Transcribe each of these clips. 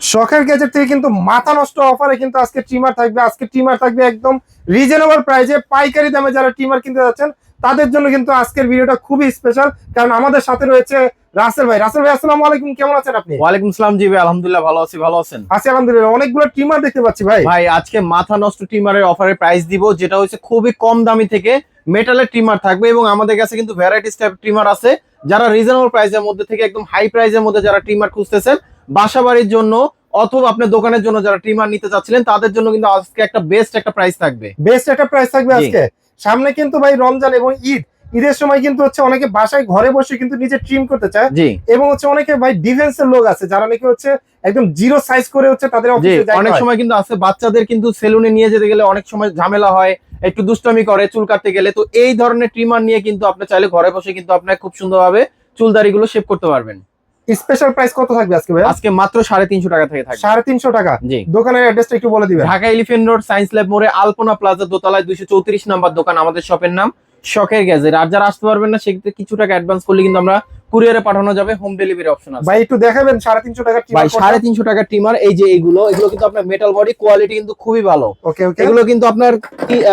শখের গ্যাজেট থেকে কিন্তু মাথা নষ্ট অফারে কিন্তু আজকে ট্রিমার থাকবে। আজকে ট্রিমার থাকবে একদম রিজনেবল প্রাইসে পাইকারি দামে যারা ট্রিমার কিনতে যাচ্ছেন তাদের জন্য কিন্তু আজকের ভিডিওটা খুবই স্পেশাল কারণ আমাদের সাথে রয়েছে রাসেল ভাই। রাসেল ভাই আসসালামু আলাইকুম। কেমন আছেন আপনি? ওয়ালাইকুম সালাম জি ভাই। আলহামদুলিল্লাহ ভালো আছি। ভালো আছেন? আছি আলহামদুলিল্লাহ। অনেকগুলো ট্রিমার দেখতে পাচ্ছি ভাই। ভাই আজকে মাথা নষ্ট ট্রিমারের অফারে প্রাইস দিব যেটা হচ্ছে খুবই কম দামি থেকে মেটালের ট্রিমার থাকবে এবং আমাদের কাছে কিন্তু ভ্যারাইটিস টাইপ ট্রিমার আছে। যারা রিজনেবল প্রাইসের মধ্যে থেকে একদম হাই প্রাইসের মধ্যে যারা ট্রিমার খুঁজতেছেন বাসা বাড়ির জন্য অথবা আপনার দোকানের জন্য যারা ট্রিমার নিতে চাচ্ছিলেন তাদের জন্য কিন্তু আজকে একটা বেস্ট একটা প্রাইস থাকবে। বেস্ট একটা প্রাইস থাকবে আজকে। সামনে কিন্তু ভাই রমজান এবং ঈদ। ঈদের সময় কিন্তু হচ্ছে অনেকে বাসায় ঘরে বসে কিন্তু নিজে ট্রিম করতে চায়। এবং হচ্ছে অনেকে ভাই ডিফেন্সের লোক আছে যারা নাকি হচ্ছে একদম জিরো সাইজ করে হচ্ছে তাদের অনেক সময় কিন্তু আছে বাচ্চাদের কিন্তু সেলুনে নিয়ে যেতে গেলে অনেক সময় ঝামেলা হয় একটু দুষ্টমি করে চুল কাটতে গেলে। তো এই ধরনের ট্রিমার নিয়ে কিন্তু আপনি চাইলে ঘরে বসে কিন্তু আপনার খুব সুন্দরভাবে চুলদারি গুলো শেভ করতে পারবেন। স্পেশাল প্রাইস কত থাকবে আজকে ভাই আজকে মাত্র সাড়ে তিনশো টাকা থেকে থাকবে। সাড়ে তিনশো টাকা। জি। দোকানের অ্যাড্রেসটা একটু বলে দিবেন। Dhaka elephant road science lab মোড়ে আলপনা প্লাজা দোতলায় দুইশো চৌত্রিশ নাম্বার দোকান আমাদের শপের নাম শখের গ্যাজেট। আর যারা আসতে পারবেন না সেক্ষেত্রে কিছু টাকা অ্যাডভান্স করলে কিন্তু আমরা কুরিয়ারে পাঠানো যাবে হোম ডেলিভারি অপশন আছে। ভাই একটু দেখাবেন সাড়ে তিনশো টাকা ভাই সাড়ে তিনশো টাকা টিমার এই যে এইগুলো এগুলো কিন্তু আপনার মেটাল বডি কোয়ালিটি কিন্তু খুবই ভালো। ওকে ওকে এগুলো কিন্তু আপনার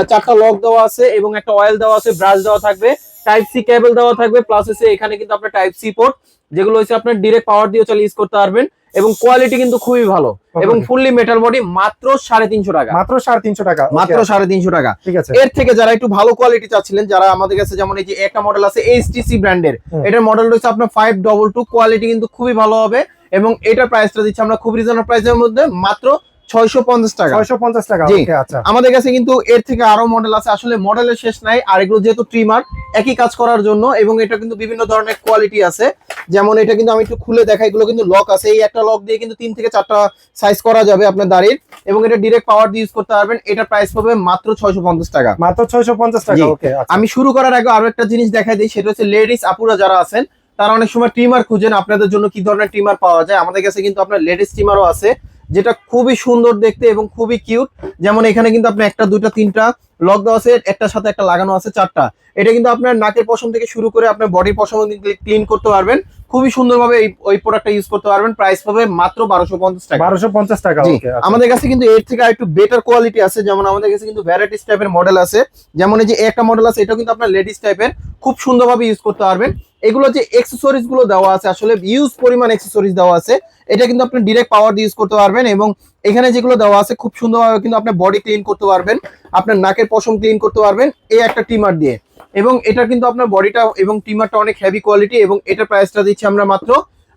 চারটা লক দেওয়া আছে এবং একটা অয়েল দেওয়া আছে ব্রাশ দেওয়া থাকবে। টাইপ সি কেবল দেওয়া থাকবে প্লাস হচ্ছে এখানে কিন্তু আপনার টাইপ সি পোর্ট যেগুলো হচ্ছে আপনার ডিরেক্ট পাওয়ার দিয়ে চালিয়ে ইউজ করতে পারবেন এবং কোয়ালিটি কিন্তু খুবই ভালো এবং ফুললি মেটাল বডি মাত্র সাড়ে তিনশো টাকা। মাত্র সাড়ে তিনশো টাকা মাত্র সাড়ে তিনশো টাকা। ঠিক আছে। এর থেকে যারা একটু ভালো কোয়ালিটি চাচ্ছিলেন যারা আমাদের কাছে যেমন এই যে একটা মডেল আছে এইচটিসি ব্র্যান্ডের। এটার মডেল রয়েছে আপনার ফাইভ ডবল টু কোয়ালিটি কিন্তু খুবই ভালো হবে এবং এটার প্রাইসটা দিচ্ছি আমরা খুব রিজনেবল প্রাইসের মধ্যে মাত্র ছয়শো পঞ্চাশ টাকা। ছয়শো পঞ্চাশ টাকা ওকে আচ্ছা। আমাদের কাছে কিন্তু এর থেকে আরও মডেল আছে। আসলে মডেলের শেষ নাই আর এগুলো যেহেতু ট্রিমার একই কাজ করার জন্য এবং এটা কিন্তু বিভিন্ন ধরনের কোয়ালিটি আছে। যেমন এটা কিন্তু আমি একটু খুলে দেখাই এগুলো কিন্তু লক আছে। এই একটা লক দিয়ে কিন্তু তিন থেকে চারটা সাইজ করা যাবে আপনার দাড়ির এবং এটা ডিরেক্ট পাওয়ার দিয়ে ইউজ করতে পারবেন। এটা প্রাইস পাবে মাত্র ছয়শো পঞ্চাশ টাকা। মাত্র ছয়শো পঞ্চাশ টাকা ওকে আচ্ছা। আমি শুরু করার আগে আরও একটা জিনিস দেখাই দিই সেটা হচ্ছে লেডিস আপুরা যারা আছেন তারা অনেক সময় ট্রিমার খুঁজেন আপনাদের জন্য কি ধরনের ট্রিমার পাওয়া যায়। আমাদের কাছে কিন্তু আপনার লেডিস ট্রিমারও আছে। যেটা খুবই সুন্দর দেখতে এবং খুবই কিউট। যেমন এখানে কিন্তু আপনি একটা দুইটা তিনটা লক দেওয়া আছে একটার সাথে একটা লাগানো আছে চারটা। এটা কিন্তু আপনার নাকের পশম থেকে শুরু করে আপনার বডির পশম ক্লিন করতে পারবেন। খুবই সুন্দরভাবে এই ওই প্রোডাক্টটা ইউজ করতে পারবেন। প্রাইস পাবে মাত্র বারোশো পঞ্চাশ টাকা। বারোশো পঞ্চাশ টাকা ওকে আচ্ছা। আমাদের কাছে কিন্তু এর থেকে একটু বেটার কোয়ালিটি আছে। যেমন আমাদের কাছে কিন্তু ভ্যারাইটিস টাইপের মডেল আছে। যেমন এই যে একটা মডেল আছে এটা কিন্তু আপনার লেডিস টাইপের খুব সুন্দরভাবে ইউজ করতে পারবেন। এগুলো যে এক্সেসরিজগুলো দেওয়া আছে আসলে ইউজ পরিমাণ এক্সেসরিজ দেওয়া আছে এটা কিন্তু আপনি ডিরেক্ট পাওয়ার দিয়ে ইউজ করতে পারবেন এবং এখানে যেগুলো দেওয়া আছে খুব সুন্দরভাবে কিন্তু আপনার বডি ক্লিন করতে পারবেন আপনার নাকের পশম ক্লিন করতে পারবেন এই একটা টিমার দিয়ে। এবং এটা কিন্তু আপনার বডিটা এবং টিমারটা অনেক হেভি কোয়ালিটি এবং এটা প্রাইসটা দিচ্ছি আমরা মাত্র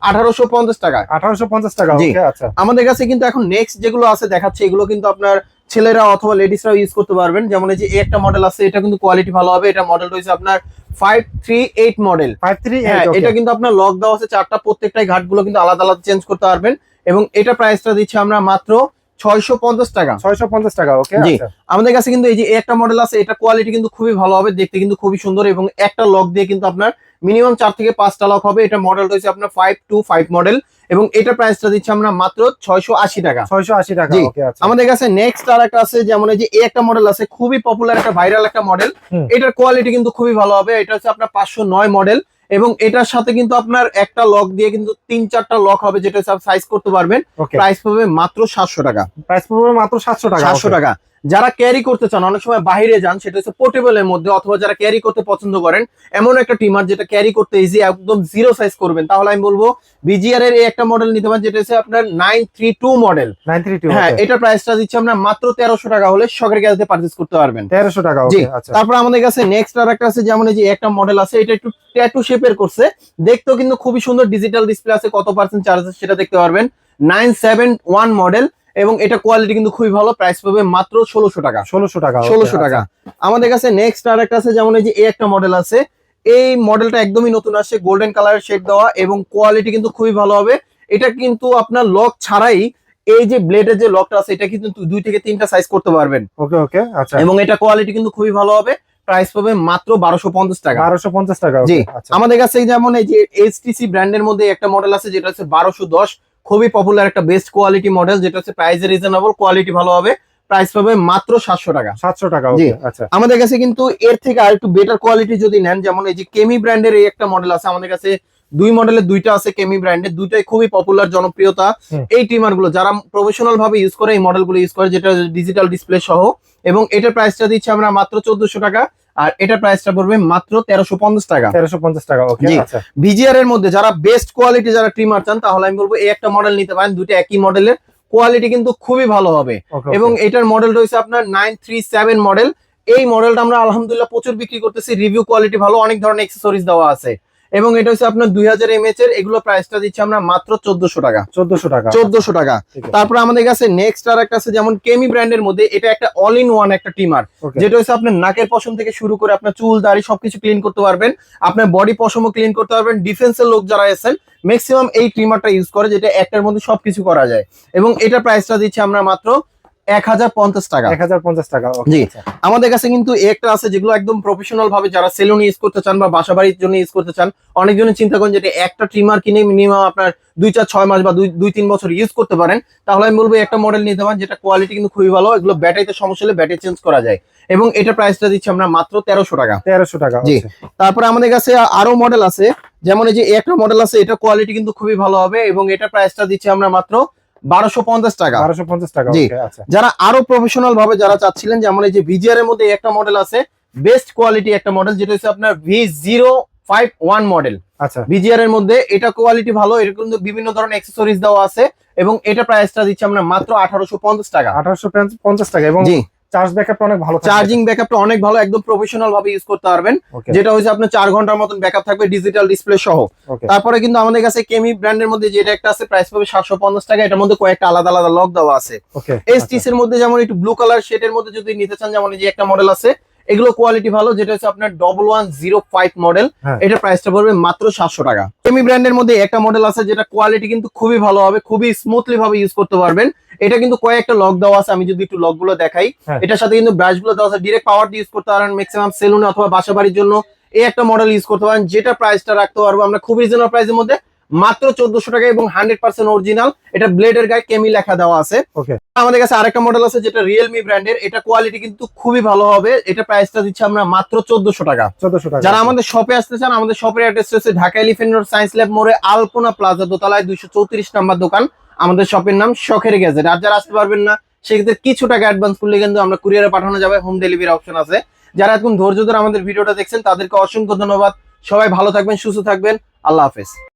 আঠারোশো পঞ্চাশ টাকা আঠারোশো পঞ্চাশ টাকা। আচ্ছা। আমাদের কাছে কিন্তু এখন নেক্সট যেগুলো আছে দেখাচ্ছে এগুলো কিন্তু আপনার ছেলেরা অথবা লেডিসরাও ইউজ করতে পারবেন। যেমন এই যে একটা মডেল আছে এটা কিন্তু কোয়ালিটি ভালো হবে এটা মডেল রয়েছে আপনার five three eight model five three হ্যাঁ এটা কিন্তু আপনার লক দেওয়া আছে চারটা প্রত্যেকটাই ঘাটগুলো কিন্তু আলাদা আলাদা চেঞ্জ করতে পারবেন। এবং এটা প্রাইসটা দিচ্ছি আমরা মাত্র ছয়শো পঞ্চাশ টাকা। ছয়শো পঞ্চাশ টাকা ওকে। আচ্ছা। আমাদের কাছে কিন্তু এই যে একটা মডেল আছে এটা কোয়ালিটি কিন্তু খুবই ভালো হবে দেখতে কিন্তু খুবই সুন্দর এবং একটা লক দিয়ে কিন্তু আপনার মিনিমাম চার থেকে পাঁচটা লক হবে। এটা মডেল রয়েছে আপনার ফাইভ টু ফাইভ মডেল এবং এটা প্রাইসটা দিচ্ছি আমরা মাত্র ছয়শো আশি টাকা। ছয়শো আশি টাকা ওকে আচ্ছা। আমাদের কাছে নেক্সট আর একটা আছে যেমন এই যে এই একটা মডেল আছে খুবই পপুলার একটা ভাইরাল একটা মডেল এটার কোয়ালিটি কিন্তু খুবই ভালো হবে। এটা হচ্ছে আপনার পাঁচশো নয় মডেল এবং এটার সাথে কিন্তু আপনার একটা লক দিয়ে কিন্তু তিন চারটা লক হবে যেটা সাইজ করতে পারবেন। প্রাইস পাবে মাত্র সাতশো টাকা। প্রাইস পাবে মাত্র সাতশো টাকা সাতশো টাকা। যারা ক্যারি করতে চান অনেক সময় বাইরে যান সেটা হচ্ছে পোর্টেবলের মধ্যে অথবা যারা ক্যারি করতে পছন্দ করেন এমন একটা টিমার যেটা ক্যারি করতে ইজি একদম জিরো সাইজ করবেন। তাহলে আমি বলব বিজিআর এর একটা মডেল নিতে পারেন যেটা হচ্ছে আপনার nine three two model nine three two হ্যাঁ এটা প্রাইসটা দিচ্ছে আমরা মাত্র তেরোশো টাকা হলে শখের গ্যাসে পারচেস করতে পারবেন। তেরোশো টাকা জি আচ্ছা। তারপর আমাদের কাছে নেক্সট আর একটা আছে যেমন এই যে একটা মডেল আছে এটা একটু ট্যাটু শেপের করছে। দেখতেও কিন্তু খুবই সুন্দর ডিজিটাল ডিসপ্লে আছে কত পার্সেন্ট চার্জ আছে সেটা দেখতে পারবেন। নাইন সেভেন ওয়ান মডেল এবং এটা কোয়ালিটি কিন্তু খুবই ভালো প্রাইস পাবে মাত্র ষোলোশো টাকা। ষোলোশো টাকা ষোলোশো আচ্ছা। টাকা। আমাদের কাছে নেক্সট আর একটা আছে যেমন এই যে এই একটা মডেল আছে। এই মডেলটা একদমই নতুন আসছে গোল্ডেন কালারের শেড দেওয়া এবং কোয়ালিটি কিন্তু খুবই ভালো হবে। এটা কিন্তু আপনার লক ছাড়াই এই যে ব্লেডের যে লকটা আছে এটা কিন্তু দুই থেকে তিনটা সাইজ করতে পারবেন। ওকে ওকে আচ্ছা। এবং এটা কোয়ালিটি কিন্তু খুবই ভালো হবে প্রাইস পাবে মাত্র বারোশো পঞ্চাশ টাকা। বারোশো পঞ্চাশ টাকা জি আচ্ছা। আমাদের কাছে যেমন এই যে এইচটিসি ব্র্যান্ডের মধ্যে একটা মডেল আছে যেটা হচ্ছে বারোশো দশ। খুবই পপুলার একটা বেস্ট কোয়ালিটি মডেল যেটা হচ্ছে প্রাইস রিজনেবল কোয়ালিটি ভালো হবে। প্রাইস পাবে মাত্র সাতশো টাকা। সাতশো টাকা আচ্ছা। আমাদের কাছে কিন্তু এর থেকে আর একটু বেটার কোয়ালিটি যদি নেন যেমন এই যে কেমি ব্র্যান্ডের এই একটা মডেল আছে আমাদের কাছে দুই মডেলের দুইটা আছে কেমি ব্র্যান্ডের দুইটাই খুবই পপুলার জনপ্রিয়তা। এই ট্রিমারগুলো যারা প্রফেশনাল ভাবে ইউজ করে এই মডেলগুলো ইউজ করে যেটা ডিজিটাল ডিসপ্লে সহ। এবং এটার প্রাইসটা দিচ্ছি আমরা মাত্র চোদ্দশো টাকা। আর এটার প্রাইসটা পড়বে মাত্র তেরোশো পঞ্চাশ টাকা। তেরোশো পঞ্চাশ টাকা ওকে জি। আচ্ছা। ভিজিআর এর মধ্যে যারা বেস্ট কোয়ালিটি যারা ট্রিমার চান তাহলে আমি বলব এই একটা মডেল নিতে পারেন দুটো একই মডেলের কোয়ালিটি কিন্তু খুবই ভালো হবে। এবং এটার মডেল রয়েছে আপনার নাইন থ্রি সেভেন মডেল এই মডেলটা আমরা আলহামদুলিল্লাহ প্রচুর বিক্রি করতেছি রিভিউ কোয়ালিটি ভালো অনেক ধরনের এক্সেসরিজ দেওয়া আছে। এবং এটা হচ্ছে আপনার দুই হাজার এমএচ এর এগুলো প্রাইসটা দিচ্ছি আমরা মাত্র চোদ্দশো টাকা। চোদ্দশো টাকা। চোদ্দশো টাকা। তারপরে আমাদের কাছে নেক্সট আর একটা আছে যেমন কেমি ব্র্যান্ডের মধ্যে এটা একটা অল ইন ওয়ান একটা টিমার যেটা হচ্ছে আপনার নাকের পশম থেকে শুরু করে আপনার চুল দাড়ি সবকিছু ক্লিন করতে পারবেন। আপনার বডি পশমও ক্লিন করতে পারবেন। ডিফেন্সের লোক যারা আছেন ম্যাক্সিমাম এই ট্রিমারটা ইউজ করে যেটা একটার মধ্যে সবকিছু করা যায়। এবং এটা প্রাইসটা দিচ্ছি আমরা মাত্র এক হাজার পঞ্চাশ টাকা এক হাজার পঞ্চাশ টাকা জি। আচ্ছা। আমাদের কাছে কিন্তু একটা আছে যেগুলো একদম প্রফেশনাল ভাবে যারা সেলুন ইউজ করতে চান বা বাসা বাড়ির জন্য ইউজ করতে চান অনেকজনের চিন্তা করেন যে একটা ট্রিমার কিনে মিনিমাম আপনার দুই চার ছয় মাস বা দুই তিন বছর ইউজ করতে পারেন তাহলে আমি বলব একটা মডেল নিতে পারেন যেটা কোয়ালিটি কিন্তু খুবই ভালো এগুলো ব্যাটারিতে সমস্যা হলে ব্যাটারি চেঞ্জ করা যায় এবং এটা প্রাইসটা দিচ্ছি আমরা মাত্র তেরোশো টাকা তেরোশো টাকা জি। তারপরে আমাদের কাছে আরও মডেল আছে যেমন এই যে একটা মডেল আছে এটা কোয়ালিটি কিন্তু খুবই ভালো হবে এবং এটা প্রাইসটা দিচ্ছি আমরা মাত্র বারোশো পঞ্চাশ টাকা। বারোশো পঞ্চাশ টাকা জি। আচ্ছা। যারা আরও প্রফেশনাল ভাবে যারা চাচ্ছিলেন যেমন এই যে ভিজিআর এর মধ্যে একটা মডেল আছে বেস্ট কোয়ালিটি একটা মডেল যেটা হচ্ছে আপনার V zero five one model আচ্ছা। ভিজিআর এর মধ্যে এটা কোয়ালিটি ভালো এটা কিন্তু বিভিন্ন ধরনের অ্যাক্সেসরিজ দেওয়া আছে এবং এটা প্রাইসটা দিচ্ছে আমরা মাত্র আঠারোশো পঞ্চাশ টাকা। আঠারোশো পঞ্চাশ টাকা এবং চার্জ ব্যাকআপটা অনেক ভালো চার্জিং ব্যাকআপটা অনেক ভালো একদম প্রফেশনাল ভাবে ইউজ করতে পারবেন। যেটা হচ্ছে আপনার চার ঘণ্টার মতন ব্যাকআপ থাকবে ডিজিটাল ডিসপ্লে সহ। তারপরে কিন্তু আমাদের কাছে কেমি ব্র্যান্ডের মধ্যে যেটা একটা আছে প্রাইস পাবে সাতশো পঞ্চাশ টাকা এটার মধ্যে কয়েকটা আলাদা আলাদা লক দেওয়া আছে। এসটিস এর মধ্যে যেমন একটু ব্লু কালার শেডের মধ্যে যদি নিতে চান যেমন এই যে একটা মডেল আছে এগুলো কোয়ালিটি ভালো যেটা হচ্ছে আপনার double one zero five model. এটা প্রাইসটা পড়বে মাত্র সাতশো টাকা। সেমি ব্র্যান্ডের মধ্যে একটা মডেল আছে যেটা কোয়ালিটি কিন্তু খুবই ভালো হবে খুবই স্মুথলি ভাবে ইউজ করতে পারবেন। এটা কিন্তু কয়েকটা লক দেওয়া আছে আমি যদি একটু লকগুলো দেখাই। হ্যাঁ। এটার সাথে কিন্তু ব্রাশগুলো দেওয়া আছে ডিরেক্ট পাওয়ার দিয়ে ইউজ করতে পারেন ম্যাক্সিমাম সেলুনে অথবা বাসা বাড়ির জন্য। এই একটা মডেল ইউজ করতে পারেন যেটা প্রাইসটা রাখতে পারব আমরা খুব রিজনেবল প্রাইসের মধ্যে। মাত্র চোদ্দশো টাকা এবং হান্ড্রেড পার্সেন্ট অরিজিনাল। এটা ব্লেডের গায়ে কেমি লেখা দেওয়া আছে। আমাদের কাছে আরেকটা মডেল আছে যেটা রিয়েলমি ব্র্যান্ডের এটা কোয়ালিটি কিন্তু খুবই ভালো হবে। এটা প্রাইসটা দিচ্ছি আমরা মাত্র চোদ্দশো টাকা। চোদ্দশো টাকা। যারা আমাদের শপে আসতে চান আমাদের শপের অ্যাড্রেস হচ্ছে Dhaka elephant road science lab মোড়ে আলপনা প্লাজা দোতলায় দুইশো চৌত্রিশ নাম্বার দোকান। আমাদের শপের নাম শখের গ্যাজেট আর যারা আসতে পারবেন না সেক্ষেত্রে কিছু টাকা অ্যাডভান্স করলে কিন্তু আমরা কুরিয়ারে পাঠানো যাবে হোম ডেলিভারি অপশন আছে। যারা এখন ধৈর্য ধরে আমাদের ভিডিওটা দেখছেন তাদেরকে অসংখ্য ধন্যবাদ। সবাই ভালো থাকবেন সুস্থ থাকবেন। আল্লাহ হাফেজ।